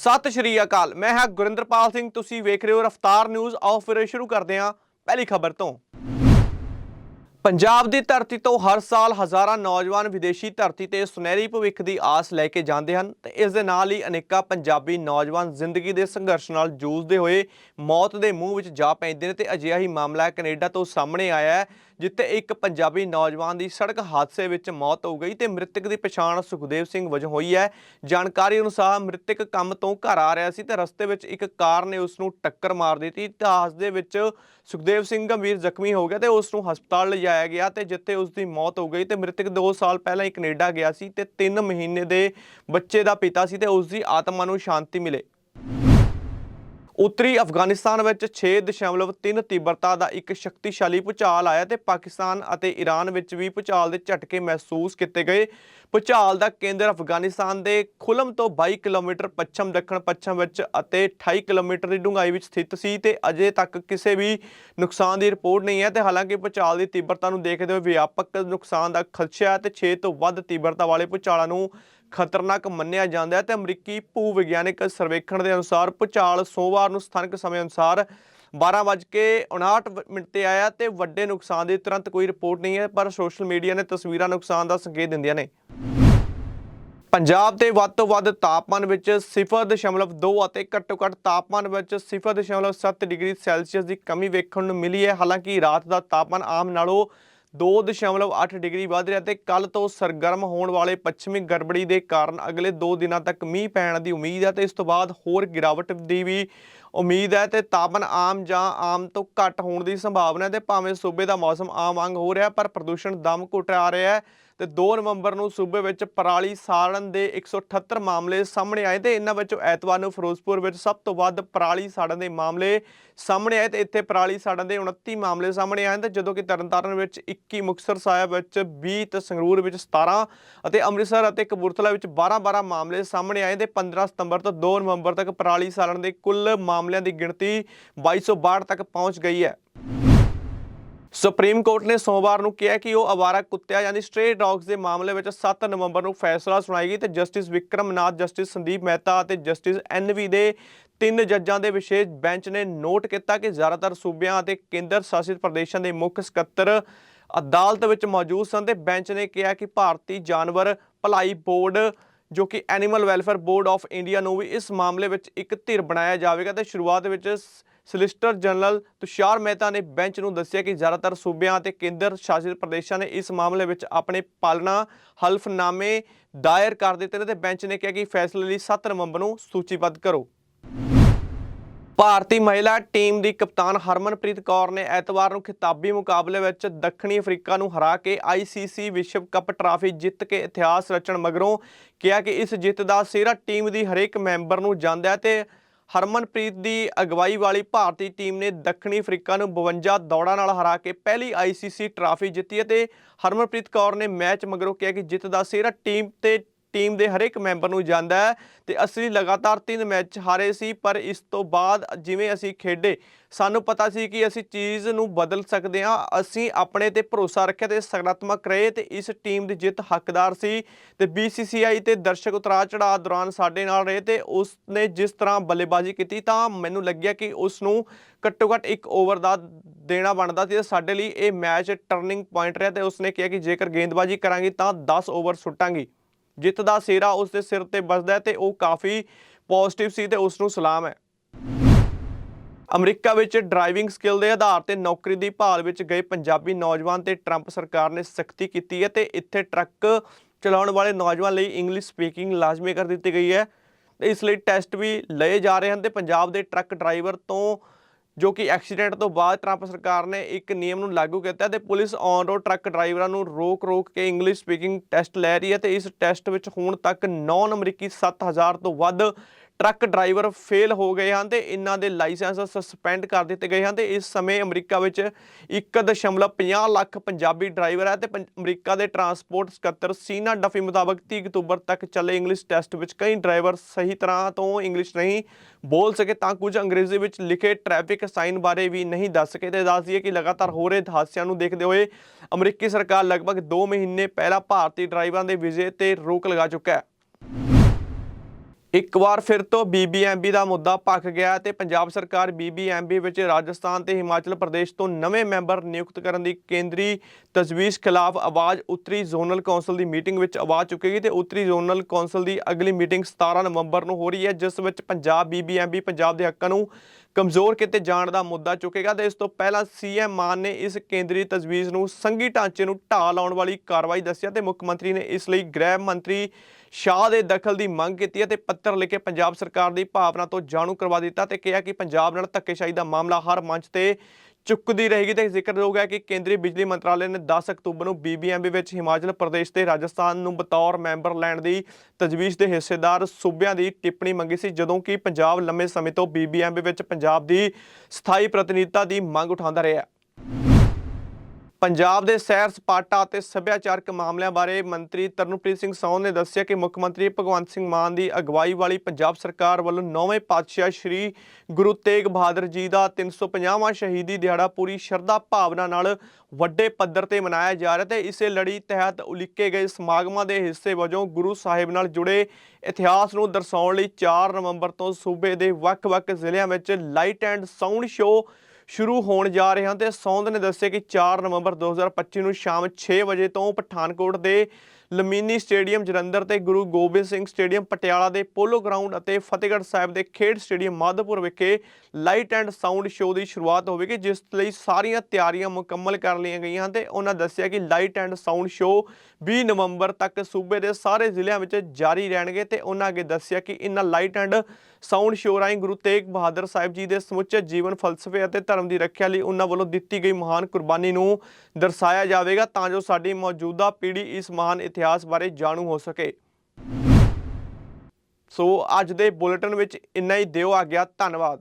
ਸਤਿ ਸ਼੍ਰੀ ਅਕਾਲ, ਮੈਂ ਹਾਂ ਗੁਰਿੰਦਰਪਾਲ ਸਿੰਘ, ਤੁਸੀਂ ਵੇਖ ਰਹੇ ਹੋ ਰਫਤਾਰ ਨਿਊਜ਼। ਆਓ ਫਿਰ ਸ਼ੁਰੂ ਕਰਦੇ ਹਾਂ ਪਹਿਲੀ ਖਬਰ ਤੋਂ। ਪੰਜਾਬ ਦੀ ਧਰਤੀ ਤੋਂ ਹਰ ਸਾਲ ਹਜ਼ਾਰਾਂ ਨੌਜਵਾਨ ਵਿਦੇਸ਼ੀ ਧਰਤੀ ਤੇ ਸੁਨਹਿਰੀ ਭਵਿੱਖ ਦੀ ਆਸ ਲੈ ਕੇ ਜਾਂਦੇ ਹਨ ਤੇ ਇਸ ਦੇ ਨਾਲ ਹੀ ਅਨੇਕਾਂ ਪੰਜਾਬੀ ਨੌਜਵਾਨ ਜ਼ਿੰਦਗੀ ਦੇ ਸੰਘਰਸ਼ ਨਾਲ ਜੂਝਦੇ ਹੋਏ ਮੌਤ ਦੇ ਮੂੰਹ ਵਿੱਚ ਜਾ ਪੈਂਦੇ ਨੇ ਤੇ ਅਜਿਹਾ ਹੀ ਮਾਮਲਾ ਕੈਨੇਡਾ ਤੋਂ ਸਾਹਮਣੇ ਆਇਆ ਹੈ। ਜਿੱਥੇ ਇੱਕ ਪੰਜਾਬੀ ਨੌਜਵਾਨ ਦੀ ਸੜਕ ਹਾਦਸੇ ਵਿੱਚ ਮੌਤ ਹੋ ਗਈ ਤੇ ਮ੍ਰਿਤਕ ਦੀ ਪਛਾਣ ਸੁਖਦੇਵ ਸਿੰਘ ਵਜੋਂ ਹੋਈ ਹੈ। ਜਾਣਕਾਰੀ ਅਨੁਸਾਰ ਮ੍ਰਿਤਕ ਕੰਮ ਤੋਂ ਘਰ ਆ ਰਿਹਾ ਸੀ ਤੇ ਰਸਤੇ ਵਿੱਚ ਇੱਕ ਕਾਰ ਨੇ ਉਸ ਨੂੰ ਟੱਕਰ ਮਾਰ ਦਿੱਤੀ ਤੇ ਦੇ ਵਿੱਚ ਸੁਖਦੇਵ ਸਿੰਘ ਗੰਭੀਰ ਜ਼ਖਮੀ ਹੋ ਗਿਆ ਤੇ ਉਸ ਨੂੰ ਹਸਪਤਾਲ ਲਿਜਾਇਆ ਗਿਆ ਤੇ ਜਿੱਥੇ ਉਸ ਦੀ ਮੌਤ ਹੋ ਗਈ ਤੇ ਮ੍ਰਿਤਕ 2 ਸਾਲ ਪਹਿਲਾਂ ਹੀ ਕੈਨੇਡਾ ਗਿਆ ਸੀ ਤੇ 3 ਮਹੀਨੇ ਦੇ ਬੱਚੇ ਦਾ ਪਿਤਾ ਸੀ ਤੇ ਉਸ ਦੀ ਆਤਮਾ ਨੂੰ ਸ਼ਾਂਤੀ ਮਿਲੇ। ਉੱਤਰੀ ਅਫਗਾਨਿਸਤਾਨ ਵਿੱਚ 6.3 ਤੀਬਰਤਾ ਦਾ ਇੱਕ ਸ਼ਕਤੀਸ਼ਾਲੀ ਭੂਚਾਲ ਆਇਆ ਤੇ ਪਾਕਿਸਤਾਨ ਅਤੇ ਈਰਾਨ ਵਿੱਚ ਵੀ ਭੂਚਾਲ ਦੇ ਝਟਕੇ ਮਹਿਸੂਸ ਕੀਤੇ ਗਏ। ਭੂਚਾਲ ਦਾ ਕੇਂਦਰ ਅਫਗਾਨਿਸਤਾਨ ਦੇ ਖੁਲਮ ਤੋਂ 22 ਕਿਲੋਮੀਟਰ ਪੱਛਮ ਦੱਖਣ ਪੱਛਮ ਵਿੱਚ ਅਤੇ 28 ਕਿਲੋਮੀਟਰ ਦੀ ਡੂੰਘਾਈ ਵਿੱਚ ਸਥਿਤ ਸੀ ਤੇ ਅਜੇ ਤੱਕ ਕਿਸੇ ਵੀ ਨੁਕਸਾਨ ਦੀ ਰਿਪੋਰਟ ਨਹੀਂ ਹੈ ਤੇ ਹਾਲਾਂਕਿ ਭੂਚਾਲ ਦੀ ਤੀਬਰਤਾ ਨੂੰ ਦੇਖਦੇ ਹੋਏ ਵਿਆਪਕ ਨੁਕਸਾਨ ਦਾ ਖਦਸ਼ਾ ਹੈ ਤੇ 6 ਤੋਂ ਵੱਧ ਤੀਬਰਤਾ ਵਾਲੇ ਭੂਚਾਲਾਂ ਨੂੰ ਖਤਰਨਾਕ ਮੰਨਿਆ ਜਾਂਦਾ ਹੈ ਤੇ ਅਮਰੀਕੀ ਭੂ ਵਿਗਿਆਨਕ ਸਰਵੇਖਣ ਦੇ ਅਨੁਸਾਰ ਭੂਚਾਲ ਸੋਮਵਾਰ ਨੂੰ ਸਥਾਨਕ ਸਮੇਂ ਅਨੁਸਾਰ 12:59 ਮਿੰਟ ਤੇ ਆਇਆ ਤੇ ਵੱਡੇ ਨੁਕਸਾਨ ਦੀ ਤੁਰੰਤ ਕੋਈ ਰਿਪੋਰਟ ਨਹੀਂ ਹੈ, ਪਰ ਸੋਸ਼ਲ ਮੀਡੀਆ ਨੇ ਤਸਵੀਰਾਂ ਨੁਕਸਾਨ ਦਾ ਸੰਕੇਤ ਦਿੰਦੀਆਂ ਨੇ। ਪੰਜਾਬ ਦੇ ਵੱਧ ਤੋਂ ਵੱਧ ਤਾਪਮਾਨ ਵਿੱਚ 0.2 ਅਤੇ ਘੱਟੋ ਘੱਟ ਤਾਪਮਾਨ ਵਿੱਚ 0.7 ਡਿਗਰੀ ਸੈਲਸੀਅਸ ਦੀ ਕਮੀ ਵੇਖਣ ਨੂੰ ਮਿਲੀ ਹੈ। ਹਾਲਾਂਕਿ ਰਾਤ ਦਾ ਤਾਪਮਾਨ ਆਮ ਨਾਲੋਂ 2.8 ਡਿਗਰੀ ਵੱਧ ਰਿਹਾ ਤੇ ਕੱਲ ਤੋਂ ਸਰਗਰਮ ਹੋਣ ਵਾਲੇ ਪੱਛਮੀ ਗੜਬੜੀ ਦੇ ਕਾਰਨ ਅਗਲੇ 2 ਦਿਨਾਂ ਤੱਕ ਮੀਂਹ ਪੈਣ ਦੀ ਉਮੀਦ ਹੈ ਤੇ ਇਸ ਤੋਂ ਬਾਅਦ ਹੋਰ ਗਿਰਾਵਟ ਦੀ ਵੀ ਉਮੀਦ ਹੈ ਤੇ ਤਾਪਮਾਨ ਆਮ ਜਾਂ ਆਮ ਤੋਂ ਘੱਟ ਹੋਣ ਦੀ ਸੰਭਾਵਨਾ ਹੈ ਤੇ ਭਾਵੇਂ ਸੂਬੇ ਦਾ ਮੌਸਮ ਆਮ ਵਾਂਗ ਹੋ ਰਿਹਾ ਪਰ ਪ੍ਰਦੂਸ਼ਣ ਦਮ ਘੁੱਟ ਆ ਰਿਹਾ ਹੈ। ਤੇ 2 ਨਵੰਬਰ ਨੂੰ ਸੂਬੇ ਵਿੱਚ ਪਰਾਲੀ ਸਾੜਨ ਦੇ 178 ਮਾਮਲੇ ਸਾਹਮਣੇ ਆਏ ਤੇ ਇਹਨਾਂ ਵਿੱਚੋਂ ਐਤਵਾਰ ਨੂੰ ਫਿਰੋਜ਼ਪੁਰ ਵਿੱਚ ਸਭ ਤੋਂ ਵੱਧ ਪਰਾਲੀ ਸਾੜਨ ਦੇ ਮਾਮਲੇ ਸਾਹਮਣੇ ਆਏ ਤੇ ਇੱਥੇ ਪਰਾਲੀ ਸਾੜਨ ਦੇ 29 ਮਾਮਲੇ ਸਾਹਮਣੇ ਆਏ ਤੇ ਜਦੋਂ ਕਿ ਤਰਨਤਾਰਨ ਵਿੱਚ 21 ਮੁਕਤਸਰ ਸਾਹਿਬ ਵਿੱਚ 20 ਤੇ ਸੰਗਰੂਰ ਵਿੱਚ 17 ਅਤੇ ਅੰਮ੍ਰਿਤਸਰ ਅਤੇ ਕਪੂਰਥਲਾ ਵਿੱਚ 12-12 ਮਾਮਲੇ ਸਾਹਮਣੇ ਆਏ ਤੇ 15 ਸਤੰਬਰ ਤੋਂ 2 ਨਵੰਬਰ ਤੱਕ ਪਰਾਲੀ ਸਾੜਨ ਦੇ ਕੁੱਲ ਮਾਮਲਿਆਂ ਦੀ ਗਿਣਤੀ 2262 ਤੱਕ ਪਹੁੰਚ ਗਈ ਹੈ। ਸੁਪਰੀਮ ਕੋਰਟ ਨੇ ਸੋਮਵਾਰ ਨੂੰ ਕਿਹਾ ਕਿ ਉਹ ਅਵਾਰਾ ਕੁੱਤਿਆਂ ਯਾਨੀ ਸਟ੍ਰੇ ਡੌਗਸ ਦੇ ਮਾਮਲੇ ਵਿੱਚ 7 ਨਵੰਬਰ ਨੂੰ ਫੈਸਲਾ ਸੁਣਾਏਗੀ ਤੇ ਜਸਟਿਸ ਵਿਕਰਮਨਾਥ, ਜਸਟਿਸ ਸੰਦੀਪ ਮਹਿਤਾ ਅਤੇ ਜਸਟਿਸ ਐਨਵੀ ਦੇ ਤਿੰਨ ਜੱਜਾਂ ਦੇ ਵਿਸ਼ੇਸ਼ ਬੈਂਚ ਨੇ ਨੋਟ ਕੀਤਾ ਕਿ ਜ਼ਿਆਦਾਤਰ ਸੂਬਿਆਂ ਅਤੇ ਕੇਂਦਰ ਸ਼ਾਸਿਤ ਪ੍ਰਦੇਸ਼ਾਂ ਦੇ ਮੁੱਖ ਸਕੱਤਰ ਅਦਾਲਤ ਵਿੱਚ ਮੌਜੂਦ ਸਨ ਤੇ ਬੈਂਚ ਨੇ ਕਿਹਾ ਕਿ ਭਾਰਤੀ ਜਾਨਵਰ ਭਲਾਈ ਬੋਰਡ ਜੋ ਕਿ animal welfare board of India ਨੂੰ ਵੀ ਇਸ ਮਾਮਲੇ ਵਿੱਚ ਇੱਕ ਧਿਰ ਬਣਾਇਆ ਜਾਵੇਗਾ ਤੇ ਸ਼ੁਰੂਆਤ ਵਿੱਚ ਸਲਿਸਟਰ ਜਨਰਲ ਤੁਸ਼ਾਰ ਮਹਿਤਾ ਨੇ ਬੈਂਚ ਨੂੰ ਦੱਸਿਆ ਕਿ ਜ਼ਿਆਦਾਤਰ ਸੂਬਿਆਂ ਅਤੇ ਕੇਂਦਰ ਸ਼ਾਸਿਤ ਪ੍ਰਦੇਸ਼ਾਂ ਨੇ ਇਸ ਮਾਮਲੇ ਵਿੱਚ ਆਪਣੇ ਪਾਲਣਾ ਹਲਫਨਾਮੇ ਦਾਇਰ ਕਰ ਦਿੱਤੇ ਨੇ ਤੇ ਬੈਂਚ ਨੇ ਕਿਹਾ ਕਿ ਫੈਸਲੇ ਲਈ 7 ਨਵੰਬਰ ਨੂੰ ਸੂਚੀਬੱਧ ਕਰੋ। ਭਾਰਤੀ ਮਹਿਲਾ ਟੀਮ ਦੀ ਕਪਤਾਨ ਹਰਮਨਪ੍ਰੀਤ ਕੌਰ ਨੇ ਐਤਵਾਰ ਨੂੰ ਖਿਤਾਬੀ ਮੁਕਾਬਲੇ ਵਿੱਚ ਦੱਖਣੀ ਅਫਰੀਕਾ ਨੂੰ ਹਰਾ ਕੇ ICC ਵਿਸ਼ਵ ਕੱਪ ਟਰਾਫੀ ਜਿੱਤ ਕੇ ਇਤਿਹਾਸ ਰਚਣ ਮਗਰੋਂ ਕਿਹਾ ਕਿ ਇਸ ਜਿੱਤ ਦਾ ਸਿਹਰਾ ਟੀਮ ਦੀ ਹਰੇਕ ਮੈਂਬਰ ਨੂੰ ਜਾਂਦਾ ਹੈ ਤੇ ਹਰਮਨਪ੍ਰੀਤ ਦੀ ਅਗਵਾਈ ਵਾਲੀ ਭਾਰਤੀ ਟੀਮ ਨੇ ਦੱਖਣੀ ਅਫਰੀਕਾ ਨੂੰ 52 ਦੌੜਾਂ ਨਾਲ ਹਰਾ ਕੇ ਪਹਿਲੀ ICC ਟਰਾਫੀ ਜਿੱਤੀ ਅਤੇ ਹਰਮਨਪ੍ਰੀਤ ਕੌਰ ਨੇ ਮੈਚ ਮਗਰੋਂ ਕਿਹਾ ਕਿ ਜਿੱਤ ਦਾ ਸਿਹਰਾ ਟੀਮ ਤੇ ਟੀਮ ਦੇ ਹਰੇਕ ਮੈਂਬਰ ਨੂੰ ਜਾਂਦਾ ਹੈ ਤੇ ਅਸੀਂ ਲਗਾਤਾਰ ਤਿੰਨ ਮੈਚ ਹਾਰੇ ਸੀ, ਪਰ ਇਸ ਤੋਂ ਬਾਅਦ ਜਿਵੇਂ ਅਸੀਂ ਖੇਡੇ, ਸਾਨੂੰ ਪਤਾ ਸੀ ਕਿ ਅਸੀਂ ਚੀਜ਼ ਨੂੰ ਬਦਲ ਸਕਦੇ ਹਾਂ, ਅਸੀਂ ਆਪਣੇ ਤੇ ਭਰੋਸਾ ਰੱਖਿਆ ਤੇ ਸਕਾਰਾਤਮਕ ਰਹੇ ਤੇ ਇਸ ਟੀਮ ਦੀ ਜਿੱਤ ਹੱਕਦਾਰ ਸੀ ਤੇ BCCI ਤੇ ਦਰਸ਼ਕ ਉਤਰਾਅ ਚੜਾਅ ਦੌਰਾਨ ਸਾਡੇ ਨਾਲ ਰਹੇ ਤੇ ਉਸ ਨੇ ਜਿਸ ਤਰ੍ਹਾਂ ਬੱਲੇਬਾਜ਼ੀ ਕੀਤੀ ਤਾਂ ਮੈਨੂੰ ਲੱਗਿਆ ਕਿ ਉਸ ਨੂੰ ਘੱਟੋ ਘੱਟ ਇੱਕ ਓਵਰ ਦਾ ਦੇਣਾ ਬਣਦਾ ਸੀ ਤੇ ਸਾਡੇ ਲਈ ਇਹ ਮੈਚ ਟਰਨਿੰਗ ਪੁਆਇੰਟ ਰਿਹਾ ਤੇ ਉਸਨੇ ਕਿਹਾ ਕਿ ਜੇਕਰ ਗੇਂਦਬਾਜ਼ੀ ਕਰਾਂਗੀ ਤਾਂ 10 ਓਵਰ ਸੁੱਟਾਂਗੀ। ਜਿੱਤ ਦਾ ਸਿਹਰਾ ਉਸ ਦੇ ਸਿਰ ਤੇ ਵੱਜਦਾ ਹੈ ਤੇ ਉਹ ਕਾਫੀ ਪੋਜ਼ਿਟਿਵ ਸੀ ਤੇ ਉਸ ਨੂੰ ਸਲਾਮ ਹੈ। ਅਮਰੀਕਾ ਵਿੱਚ ਡਰਾਈਵਿੰਗ ਸਕਿੱਲ ਦੇ ਆਧਾਰ ਤੇ ਨੌਕਰੀ ਦੀ ਭਾਲ ਵਿੱਚ ਗਏ ਪੰਜਾਬੀ ਨੌਜਵਾਨ ਤੇ ਟਰੰਪ ਸਰਕਾਰ ਨੇ ਸਖਤੀ ਕੀਤੀ ਹੈ ਤੇ ਇੱਥੇ ਟਰੱਕ ਚਲਾਉਣ ਵਾਲੇ ਨੌਜਵਾਨ ਲਈ ਇੰਗਲਿਸ਼ ਸਪੀਕਿੰਗ ਲਾਜ਼ਮੀ ਕਰ ਦਿੱਤੀ ਗਈ ਹੈ। ਇਸ ਲਈ ਟੈਸਟ ਵੀ ਲਏ ਜਾ ਰਹੇ ਹਨ ਤੇ ਪੰਜਾਬ ਦੇ ਟਰੱਕ ਡਰਾਈਵਰ ਤੋਂ ਜੋ ਕਿ ਐਕਸੀਡੈਂਟ ਤੋਂ ਬਾਅਦ ਟਰੰਪ ਸਰਕਾਰ ਨੇ ਇੱਕ ਨਿਯਮ ਨੂੰ ਲਾਗੂ ਕੀਤਾ ਤੇ ਪੁਲਿਸ ਔਨ ਰੋਡ ਟਰੱਕ ਡਰਾਈਵਰਾਂ ਨੂੰ ਰੋਕ-ਰੋਕ ਕੇ ਇੰਗਲਿਸ਼ ਸਪੀਕਿੰਗ ਟੈਸਟ ਲੈ ਰਹੀ ਹੈ ਤੇ ਇਸ ਟੈਸਟ ਵਿੱਚ ਹੁਣ ਤੱਕ 9 ਅਮਰੀਕੀ 7000 ਤੋਂ ਵੱਧ ਟਰੱਕ ਡਰਾਈਵਰ ਫੇਲ ਹੋ ਗਏ ਹਨ ਤੇ ਇਹਨਾਂ ਦੇ ਲਾਇਸੈਂਸ ਸਸਪੈਂਡ ਕਰ ਦਿੱਤੇ ਗਏ ਹਨ ਤੇ ਇਸ ਸਮੇਂ ਅਮਰੀਕਾ ਵਿੱਚ 1.50 ਲੱਖ ਪੰਜਾਬੀ ਡਰਾਈਵਰ ਹੈ ਤੇ ਪੰ- ਅਮਰੀਕਾ ਦੇ ਟਰਾਂਸਪੋਰਟ ਸਕੱਤਰ ਸੀਨਾ ਡਫੀ ਮੁਤਾਬਕ 30 ਅਕਤੂਬਰ ਤੱਕ ਚੱਲੇ ਇੰਗਲਿਸ਼ ਟੈਸਟ ਵਿੱਚ ਕਈ ਡਰਾਈਵਰ ਸਹੀ ਤਰ੍ਹਾਂ ਤੋਂ ਇੰਗਲਿਸ਼ ਨਹੀਂ ਬੋਲ ਸਕੇ ਤਾਂ ਕੁਝ ਅੰਗਰੇਜ਼ੀ ਵਿੱਚ ਲਿਖੇ ਟ੍ਰੈਫਿਕ ਸਾਈਨ ਬਾਰੇ ਵੀ ਨਹੀਂ ਦੱਸ ਸਕੇ ਤੇ ਦੱਸ ਦਈਏ ਕਿ ਲਗਾਤਾਰ ਹੋ ਰਹੇ ਹਾਦਸਿਆਂ ਨੂੰ ਦੇਖਦੇ ਹੋਏ ਅਮਰੀਕੀ ਸਰਕਾਰ ਲਗਭਗ 2 ਮਹੀਨੇ ਪਹਿਲਾਂ ਭਾਰਤੀ ਡਰਾਈਵਰਾਂ ਦੇ ਵੀਜ਼ੇ ਤੇ ਰੋਕ ਲਗਾ ਚੁੱਕਾ ਹੈ। ਇੱਕ ਵਾਰ ਫਿਰ ਤੋਂ ਬੀਬੀਐਮਬੀ ਦਾ ਮੁੱਦਾ ਭਖ ਗਿਆ ਤੇ ਪੰਜਾਬ ਸਰਕਾਰ ਬੀਬੀਐਮਬੀ ਵਿੱਚ ਰਾਜਸਥਾਨ ਤੇ ਹਿਮਾਚਲ ਪ੍ਰਦੇਸ਼ ਤੋਂ ਨਵੇਂ ਮੈਂਬਰ ਨਿਯੁਕਤ ਕਰਨ ਦੀ ਕੇਂਦਰੀ ਤਜਵੀਜ਼ ਖਿਲਾਫ ਆਵਾਜ਼ ਉੱਤਰੀ ਜ਼ੋਨਲ ਕੌਂਸਲ ਦੀ ਮੀਟਿੰਗ ਵਿੱਚ ਆਵਾਜ਼ ਚੁੱਕੇਗੀ ਤੇ ਉੱਤਰੀ ਜ਼ੋਨਲ ਕੌਂਸਲ ਦੀ ਅਗਲੀ ਮੀਟਿੰਗ 17 ਨਵੰਬਰ ਨੂੰ ਹੋ ਰਹੀ ਹੈ, ਜਿਸ ਵਿੱਚ ਪੰਜਾਬ ਬੀਬੀਐਮਬੀ ਪੰਜਾਬ ਦੇ ਹੱਕਾਂ ਨੂੰ ਕਮਜ਼ੋਰ ਕੀਤੇ ਜਾਣ ਦਾ ਮੁੱਦਾ ਚੁੱਕੇਗਾ ਤੇ ਇਸ ਤੋਂ ਪਹਿਲਾਂ ਸੀਐਮ ਮਾਨ ਨੇ ਇਸ ਕੇਂਦਰੀ ਤਜਵੀਜ਼ ਨੂੰ ਸੰਘੀ ਢਾਂਚੇ ਨੂੰ ਢਾਹ ਲਾਉਣ ਵਾਲੀ ਕਾਰਵਾਈ ਦੱਸਿਆ ਤੇ ਮੁੱਖ ਮੰਤਰੀ ਨੇ ਇਸ ਲਈ ਗ੍ਰਹਿ ਮੰਤਰੀ ਸ਼ਾਹ ਦੇ ਦਖਲ ਦੀ ਮੰਗ ਕੀਤੀ ਹੈ ਤੇ ਪੱਤਰ ਲਿਖ ਕੇ ਪੰਜਾਬ ਸਰਕਾਰ ਦੀ ਭਾਵਨਾ ਤੋਂ ਜਾਣੂ ਕਰਵਾ ਦਿੱਤਾ ਤੇ ਕਿਹਾ ਕਿ ਪੰਜਾਬ ਨਾਲ ਧੱਕੇਸ਼ਾਹੀ ਦਾ ਮਾਮਲਾ ਹਰ ਮੰਚ ਤੇ ਚੁੱਕਦੀ ਰਹੇਗੀ ਤੇ ਜ਼ਿਕਰਯੋਗ ਹੈ ਕਿ ਕੇਂਦਰੀ ਬਿਜਲੀ ਮੰਤਰਾਲੇ ਨੇ 10 ਅਕਤੂਬਰ ਨੂੰ ਬੀਬੀਐਮਬੀ ਵਿੱਚ ਹਿਮਾਚਲ ਪ੍ਰਦੇਸ਼ ਤੇ ਰਾਜਸਥਾਨ ਨੂੰ ਬਤੌਰ ਮੈਂਬਰ ਲੈਣ ਦੀ ਤਜਵੀਜ਼ ਦੇ ਹਿੱਸੇਦਾਰ ਸੂਬਿਆਂ ਦੀ ਟਿੱਪਣੀ ਮੰਗੀ ਸੀ, ਜਦੋਂ ਕਿ ਪੰਜਾਬ ਲੰਮੇ ਸਮੇਂ ਤੋਂ ਬੀਬੀਐਮਬੀ ਵਿੱਚ ਪੰਜਾਬ ਦੀ ਸਥਾਈ ਪ੍ਰਤੀਨਿਧਤਾ ਦੀ ਮੰਗ ਉਠਾਉਂਦਾ ਰਿਹਾ। ਪੰਜਾਬ ਦੇ ਸੈਰ ਸਪਾਟਾ ਅਤੇ ਸੱਭਿਆਚਾਰਕ ਮਾਮਲਿਆਂ ਬਾਰੇ ਮੰਤਰੀ ਤਰਨਪ੍ਰੀਤ ਸਿੰਘ ਸੌਨ ਨੇ ਦੱਸਿਆ ਕਿ ਮੁੱਖ ਮੰਤਰੀ ਭਗਵੰਤ ਸਿੰਘ ਮਾਨ ਦੀ ਅਗਵਾਈ ਵਾਲੀ ਪੰਜਾਬ ਸਰਕਾਰ ਵੱਲੋਂ ਨੌਵੇਂ ਪਾਤਸ਼ਾਹ ਸ੍ਰੀ ਗੁਰੂ ਤੇਗ ਬਹਾਦਰ ਜੀ ਦਾ 350ਵਾਂ ਸ਼ਹੀਦੀ ਦਿਹਾੜਾ ਪੂਰੀ ਸ਼ਰਧਾ ਭਾਵਨਾ ਨਾਲ ਵੱਡੇ ਪੱਧਰ ਤੇ ਮਨਾਇਆ ਜਾ ਰਿਹਾ ਤੇ ਇਸੇ ਲੜੀ ਤਹਿਤ ਉਲੀਕੇ ਗਏ ਸਮਾਗਮਾਂ ਦੇ ਹਿੱਸੇ ਵਜੋਂ ਗੁਰੂ ਸਾਹਿਬ ਨਾਲ ਜੁੜੇ ਇਤਿਹਾਸ ਨੂੰ ਦਰਸਾਉਣ ਲਈ 4 ਨਵੰਬਰ ਤੋਂ ਸੂਬੇ ਦੇ ਵੱਖ-ਵੱਖ ਜ਼ਿਲ੍ਹਿਆਂ ਵਿੱਚ ਲਾਈਟ ਐਂਡ ਸਾਊਂਡ ਸ਼ੋਅ ਸ਼ੁਰੂ ਹੋਣ ਜਾ ਰਹੇ ਹਨ ਤੇ ਸੌਂਦ ਨੇ ਦੱਸਿਆ ਕਿ 4 ਨਵੰਬਰ 2025 ਨੂੰ ਸ਼ਾਮ 6 ਵਜੇ ਤੋਂ ਪਠਾਨਕੋਟ ਦੇ ਲਮੀਨੀ ਸਟੇਡੀਅਮ ਜਲੰਧਰ ਤੇ ਗੁਰੂ ਗੋਬਿੰਦ ਸਿੰਘ ਸਟੇਡੀਅਮ, ਪਟਿਆਲਾ ਦੇ ਪੋਲੋ ਗਰਾਊਂਡ ਅਤੇ ਫਤਿਹਗੜ੍ਹ ਸਾਹਿਬ ਦੇ ਖੇਡ ਸਟੇਡੀਅਮ ਮਾਧੋਪੁਰ ਵਿਖੇ ਲਾਈਟ ਐਂਡ ਸਾਊਂਡ ਸ਼ੋਅ ਦੀ ਸ਼ੁਰੂਆਤ ਹੋਵੇਗੀ, ਜਿਸ ਲਈ ਸਾਰੀਆਂ ਤਿਆਰੀਆਂ ਮੁਕੰਮਲ ਕਰ ਲਈਆਂ ਗਈਆਂ ਹਨ ਤੇ ਉਹਨਾਂ ਦੱਸਿਆ ਕਿ ਲਾਈਟ ਐਂਡ ਸਾਊਂਡ ਸ਼ੋਅ 20 ਨਵੰਬਰ ਤੱਕ ਸੂਬੇ ਦੇ ਸਾਰੇ ਜ਼ਿਲ੍ਹਿਆਂ ਵਿੱਚ ਜਾਰੀ ਰਹਿਣਗੇ ਤੇ ਉਹਨਾਂ ਅੱਗੇ ਦੱਸਿਆ ਕਿ ਇਹਨਾਂ ਲਾਈਟ ਐਂਡ ਸਾਊਂਡ ਸ਼ੋਅ ਰਾਹੀਂ ਗੁਰੂ ਤੇਗ ਬਹਾਦਰ ਸਾਹਿਬ ਜੀ ਦੇ ਸਮੁੱਚੇ ਜੀਵਨ, ਫਲਸਫੇ ਅਤੇ ਧਰਮ ਧਰਮ ਦੀ ਰੱਖਿਆ ਲਈ ਉਹਨਾਂ ਵੱਲੋਂ ਦਿੱਤੀ ਗਈ ਮਹਾਨ ਕੁਰਬਾਨੀ ਨੂੰ ਦਰਸਾਇਆ ਜਾਵੇਗਾ ਤਾਂ ਜੋ ਸਾਡੀ ਮੌਜੂਦਾ ਪੀੜ੍ਹੀ ਇਸ ਮਹਾਨ ਇਤਿਹਾਸ ਬਾਰੇ ਜਾਣੂ ਹੋ ਸਕੇ। ਸੋ ਅੱਜ ਦੇ ਬੁਲੇਟਿਨ ਵਿੱਚ ਇੰਨਾ ਹੀ। ਦਿਓ ਆ ਗਿਆ ਧੰਨਵਾਦ।